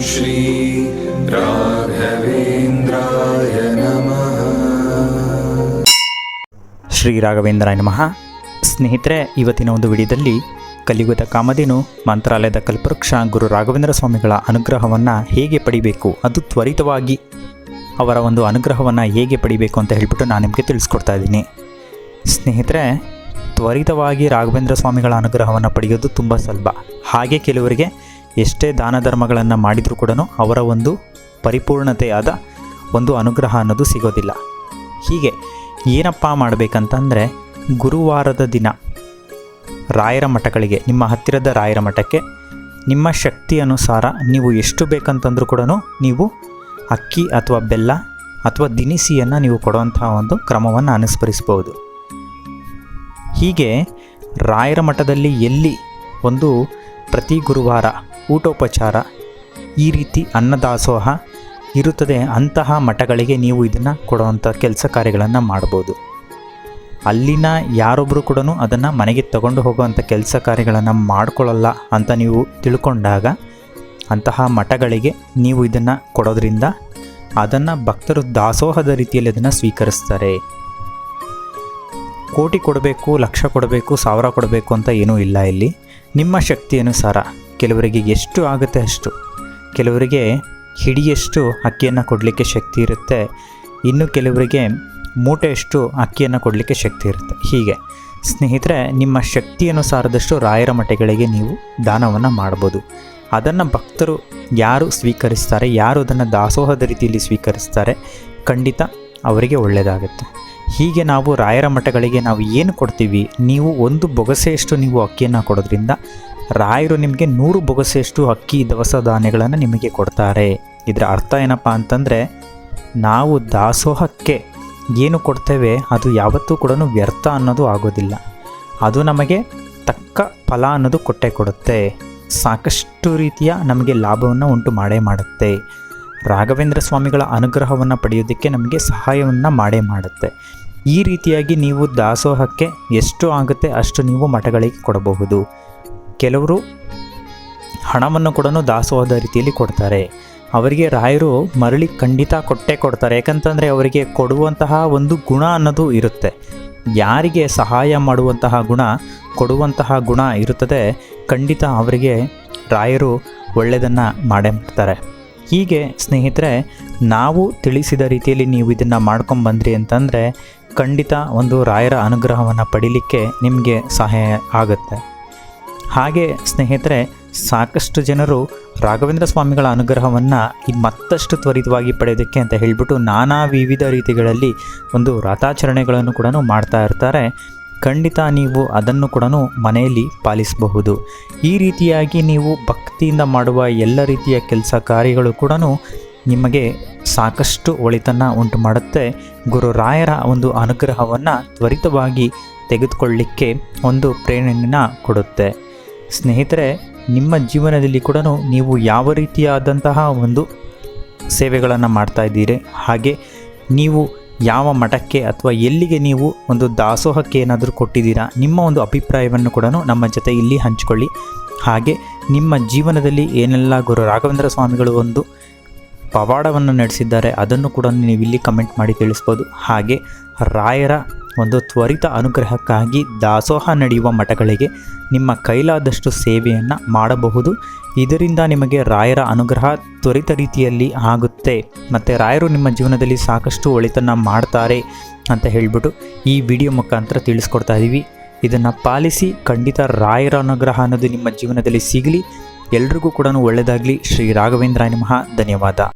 श्री राघवेन्द्राय नमः ಶ್ರೀ ರಾಘವೇಂದ್ರಾಯ ನಮಃ ಸ್ನೇಹಿತರೆ ಇವತ್ತಿನ ಒಂದು ವಿಡಿಯೋದಲ್ಲಿ ಕಲಿಯುಗದ ಕಾಮಧೇನು ಮಂತ್ರಾಲಯದ ಕಲ್ಪವೃಕ್ಷ ಗುರು ರಾಘವೇಂದ್ರ ಸ್ವಾಮಿಗಳ ಅನುಗ್ರಹವನ್ನು ಹೇಗೆ ಪಡಿಬೇಕು ಅದು ತ್ವರಿತವಾಗಿ ಅವರ ಒಂದು ಅನುಗ್ರಹವನ್ನು ಹೇಗೆ ಪಡಿಬೇಕು ಅಂತ ಹೇಳ್ಬಿಟ್ಟು ನಾನು ನಿಮಗೆ ತಿಳಿಸ್ಕೊಡ್ತಾ ಇದ್ದೀನಿ ಸ್ನೇಹಿತರೆ ತ್ವರಿತವಾಗಿ ರಾಘವೇಂದ್ರ ಸ್ವಾಮಿಗಳ ಅನುಗ್ರಹವನ್ನು ಪಡೆಯೋದು ತುಂಬ ಸುಲಭ ಹಾಗೆ ಕೆಲವರಿಗೆ ಎಷ್ಟೇ ದಾನ ಧರ್ಮಗಳನ್ನು ಮಾಡಿದರೂ ಕೂಡ ಅವರ ಒಂದು ಪರಿಪೂರ್ಣತೆಯಾದ ಒಂದು ಅನುಗ್ರಹ ಅನ್ನೋದು ಸಿಗೋದಿಲ್ಲ. ಹೀಗೆ ಏನಪ್ಪ ಮಾಡಬೇಕಂತಂದರೆ ಗುರುವಾರದ ದಿನ ರಾಯರ ಮಠಗಳಿಗೆ, ನಿಮ್ಮ ಹತ್ತಿರದ ರಾಯರ ಮಠಕ್ಕೆ ನಿಮ್ಮ ಶಕ್ತಿ ಅನುಸಾರ ನೀವು ಎಷ್ಟು ಬೇಕಂತಂದ್ರೂ ಕೂಡ ನೀವು ಅಕ್ಕಿ ಅಥವಾ ಬೆಲ್ಲ ಅಥವಾ ದಿನಿಸಿಯನ್ನು ನೀವು ಕೊಡುವಂತಹ ಒಂದು ಕ್ರಮವನ್ನು ಅನುಸರಿಸಬಹುದು. ಹೀಗೆ ರಾಯರ ಮಠದಲ್ಲಿ ಎಲ್ಲಿ ಒಂದು ಪ್ರತಿ ಗುರುವಾರ ಊಟೋಪಚಾರ ಈ ರೀತಿ ಅನ್ನದಾಸೋಹ ಇರುತ್ತದೆ. ಅಂತಹ ಮಠಗಳಿಗೆ ನೀವು ಇದನ್ನು ಕೊಡುವಂಥ ಕೆಲಸ ಕಾರ್ಯಗಳನ್ನು ಮಾಡ್ಬೋದು. ಅಲ್ಲಿನ ಯಾರೊಬ್ಬರು ಕೂಡ ಅದನ್ನು ಮನೆಗೆ ತಗೊಂಡು ಹೋಗುವಂಥ ಕೆಲಸ ಕಾರ್ಯಗಳನ್ನು ಮಾಡಿಕೊಳ್ಳಲ್ಲ ಅಂತ ನೀವು ತಿಳ್ಕೊಂಡಾಗ ಅಂತಹ ಮಠಗಳಿಗೆ ನೀವು ಇದನ್ನು ಕೊಡೋದ್ರಿಂದ ಅದನ್ನು ಭಕ್ತರು ದಾಸೋಹದ ರೀತಿಯಲ್ಲಿ ಅದನ್ನು ಸ್ವೀಕರಿಸ್ತಾರೆ. ಕೋಟಿ ಕೊಡಬೇಕು, ಲಕ್ಷ ಕೊಡಬೇಕು, ಸಾವಿರ ಕೊಡಬೇಕು ಅಂತ ಏನೂ ಇಲ್ಲ ಇಲ್ಲಿ. ನಿಮ್ಮ ಶಕ್ತಿ ಅನುಸಾರ ಕೆಲವರಿಗೆ ಎಷ್ಟು ಆಗುತ್ತೆ ಅಷ್ಟು. ಕೆಲವರಿಗೆ ಹಿಡಿಯಷ್ಟು ಅಕ್ಕಿಯನ್ನು ಕೊಡಲಿಕ್ಕೆ ಶಕ್ತಿ ಇರುತ್ತೆ. ಇನ್ನು ಕೆಲವರಿಗೆ ಮೂಟೆಯಷ್ಟು ಅಕ್ಕಿಯನ್ನು ಕೊಡಲಿಕ್ಕೆ ಶಕ್ತಿ ಇರುತ್ತೆ. ಹೀಗೆ. ಸ್ನೇಹಿತರೆ, ನಿಮ್ಮ ಶಕ್ತಿಯನುಸಾರದಷ್ಟು ರಾಯರ ಮಠಗಳಿಗೆ ನೀವು ದಾನವನ್ನು ಮಾಡ್ಬೋದು ಅದನ್ನು ಭಕ್ತರು ಯಾರು ಸ್ವೀಕರಿಸ್ತಾರೆ, ಯಾರು ಅದನ್ನು ದಾಸೋಹದ ರೀತಿಯಲ್ಲಿ ಸ್ವೀಕರಿಸ್ತಾರೆ ಖಂಡಿತ ಅವರಿಗೆ ಒಳ್ಳೆಯದಾಗುತ್ತೆ. ಹೀಗೆ ನಾವು ರಾಯರ ಮಠಗಳಿಗೆ ನಾವು ಏನು ಕೊಡ್ತೀವಿ? ನೀವು ಒಂದು ಬೊಗಸೆಯಷ್ಟು ನೀವು ಅಕ್ಕಿಯನ್ನು ಕೊಡೋದ್ರಿಂದ ರಾಯರು ನಿಮಗೆ ನೂರು ಬೊಗಸೆಯಷ್ಟು ಅಕ್ಕಿ, ದವಸ ಧಾನ್ಯಗಳನ್ನು ನಿಮಗೆ ಕೊಡ್ತಾರೆ. ಇದರ ಅರ್ಥ ಏನಪ್ಪ ಅಂತಂದರೆ ನಾವು ದಾಸೋಹಕ್ಕೆ ಏನು ಕೊಡ್ತೇವೆ ಅದು ಯಾವತ್ತೂ ಕೂಡ ವ್ಯರ್ಥ ಅನ್ನೋದು ಆಗೋದಿಲ್ಲ. ಅದು ನಮಗೆ ತಕ್ಕ ಫಲ ಅನ್ನೋದು ಕೊಟ್ಟೆ ಕೊಡುತ್ತೆ. ಸಾಕಷ್ಟು ರೀತಿಯ ನಮಗೆ ಲಾಭವನ್ನು ಉಂಟು ಮಾಡೇ ಮಾಡುತ್ತೆ. ರಾಘವೇಂದ್ರ ಸ್ವಾಮಿಗಳ ಅನುಗ್ರಹವನ್ನು ಪಡೆಯೋದಕ್ಕೆ ನಮಗೆ ಸಹಾಯವನ್ನು ಮಾಡೇ ಮಾಡುತ್ತೆ. ಈ ರೀತಿಯಾಗಿ ನೀವು ದಾಸೋಹಕ್ಕೆ ಎಷ್ಟು ಆಗುತ್ತೆ ಅಷ್ಟು ನೀವು ಮಠಗಳಿಗೆ ಕೊಡಬಹುದು. ಕೆಲವರು ಹಣವನ್ನು ಕೂಡ ದಾಸೋಹದ ರೀತಿಯಲ್ಲಿ ಕೊಡ್ತಾರೆ. ಅವರಿಗೆ ರಾಯರು ಮರಳಿ ಖಂಡಿತ ಕೊಟ್ಟೆ ಕೊಡ್ತಾರೆ. ಯಾಕಂತಂದರೆ ಅವರಿಗೆ ಕೊಡುವಂತಹ ಒಂದು ಗುಣ ಅನ್ನೋದು ಇರುತ್ತೆ. ಯಾರಿಗೆ ಸಹಾಯ ಮಾಡುವಂತಹ ಗುಣ, ಕೊಡುವಂತಹ ಗುಣ ಇರುತ್ತದೆ, ಖಂಡಿತ ಅವರಿಗೆ ರಾಯರು ಒಳ್ಳೆಯದನ್ನು ಮಾಡೇ ಮಾಡ್ತಾರೆ. ಹೀಗೆ ಸ್ನೇಹಿತರೆ, ನಾವು ತಿಳಿಸಿದ ರೀತಿಯಲ್ಲಿ ನೀವು ಇದನ್ನು ಮಾಡ್ಕೊಂಬಂದ್ರಿ ಅಂತಂದರೆ ಖಂಡಿತ ಒಂದು ರಾಯರ ಅನುಗ್ರಹವನ್ನು ಪಡೀಲಿಕ್ಕೆ ನಿಮಗೆ ಸಹಾಯ ಆಗುತ್ತೆ. ಹಾಗೆ ಸ್ನೇಹಿತರೆ, ಸಾಕಷ್ಟು ಜನರು ರಾಘವೇಂದ್ರ ಸ್ವಾಮಿಗಳ ಅನುಗ್ರಹವನ್ನು ಮತ್ತಷ್ಟು ತ್ವರಿತವಾಗಿ ಪಡೆಯೋದಕ್ಕೆ ಅಂತ ಹೇಳಿಬಿಟ್ಟು ನಾನಾ ವಿವಿಧ ರೀತಿಗಳಲ್ಲಿ ಒಂದು ರಥಾಚರಣೆಗಳನ್ನು ಕೂಡ ಮಾಡ್ತಾ ಇರ್ತಾರೆ. ಖಂಡಿತ ನೀವು ಅದನ್ನು ಕೂಡ ಮನೆಯಲ್ಲಿ ಪಾಲಿಸಬಹುದು. ಈ ರೀತಿಯಾಗಿ ನೀವು ಭಕ್ತಿಯಿಂದ ಮಾಡುವ ಎಲ್ಲ ರೀತಿಯ ಕೆಲಸ ಕಾರ್ಯಗಳು ಕೂಡ ನಿಮಗೆ ಸಾಕಷ್ಟು ಒಳಿತನ್ನು ಉಂಟು ಮಾಡುತ್ತೆ. ಗುರುರಾಯರ ಒಂದು ಅನುಗ್ರಹವನ್ನು ತ್ವರಿತವಾಗಿ ತೆಗೆದುಕೊಳ್ಳಿಕ್ಕೆ ಒಂದು ಪ್ರೇರಣೆಯನ್ನು ಕೊಡುತ್ತೆ. ಸ್ನೇಹಿತರೆ, ನಿಮ್ಮ ಜೀವನದಲ್ಲಿ ಕೂಡ ನೀವು ಯಾವ ರೀತಿಯಾದಂತಹ ಒಂದು ಸೇವೆಗಳನ್ನು ಮಾಡ್ತಾ ಇದ್ದೀರಿ? ಹಾಗೆ ನೀವು ಯಾವ ಮಠಕ್ಕೆ ಅಥವಾ ಎಲ್ಲಿಗೆ ನೀವು ಒಂದು ದಾಸೋಹಕ್ಕೆ ಏನಾದರೂ ಕೊಟ್ಟಿದ್ದೀರಾ, ನಿಮ್ಮ ಒಂದು ಅಭಿಪ್ರಾಯವನ್ನು ಕೂಡ ನಮ್ಮ ಜೊತೆ ಇಲ್ಲಿ ಹಂಚಿಕೊಳ್ಳಿ. ಹಾಗೆ ನಿಮ್ಮ ಜೀವನದಲ್ಲಿ ಏನೆಲ್ಲ ಗುರು ರಾಘವೇಂದ್ರ ಸ್ವಾಮಿಗಳು ಒಂದು ಪವಾಡವನ್ನು ನಡೆಸಿದ್ದಾರೆ, ಅದನ್ನು ಕೂಡ ನೀವು ಇಲ್ಲಿ ಕಮೆಂಟ್ ಮಾಡಿ ತಿಳಿಸ್ಬೋದು. ಹಾಗೆ ರಾಯರ ಒಂದು ತ್ವರಿತ ಅನುಗ್ರಹಕ್ಕಾಗಿ ದಾಸೋಹ ನಡೆಯುವ ಮಠಗಳಿಗೆ ನಿಮ್ಮ ಕೈಲಾದಷ್ಟು ಸೇವೆಯನ್ನು ಮಾಡಬಹುದು. ಇದರಿಂದ ನಿಮಗೆ ರಾಯರ ಅನುಗ್ರಹ ತ್ವರಿತ ರೀತಿಯಲ್ಲಿ ಆಗುತ್ತೆ. ಮತ್ತು ರಾಯರು ನಿಮ್ಮ ಜೀವನದಲ್ಲಿ ಸಾಕಷ್ಟು ಒಳಿತನ್ನು ಮಾಡ್ತಾರೆ ಅಂತ ಹೇಳಿಬಿಟ್ಟು ಈ ವಿಡಿಯೋ ಮುಖಾಂತರ ತಿಳಿಸ್ಕೊಡ್ತಾ ಇದ್ದೀವಿ ಇದನ್ನು ಪಾಲಿಸಿ ಖಂಡಿತ ರಾಯರ ಅನುಗ್ರಹ ಅನ್ನೋದು ನಿಮ್ಮ ಜೀವನದಲ್ಲಿ ಸಿಗಲಿ. ಎಲ್ರಿಗೂ ಕೂಡ ಒಳ್ಳೆಯದಾಗಲಿ ಶ್ರೀ ರಾಘವೇಂದ್ರ ನಮಃ. ಧನ್ಯವಾದ.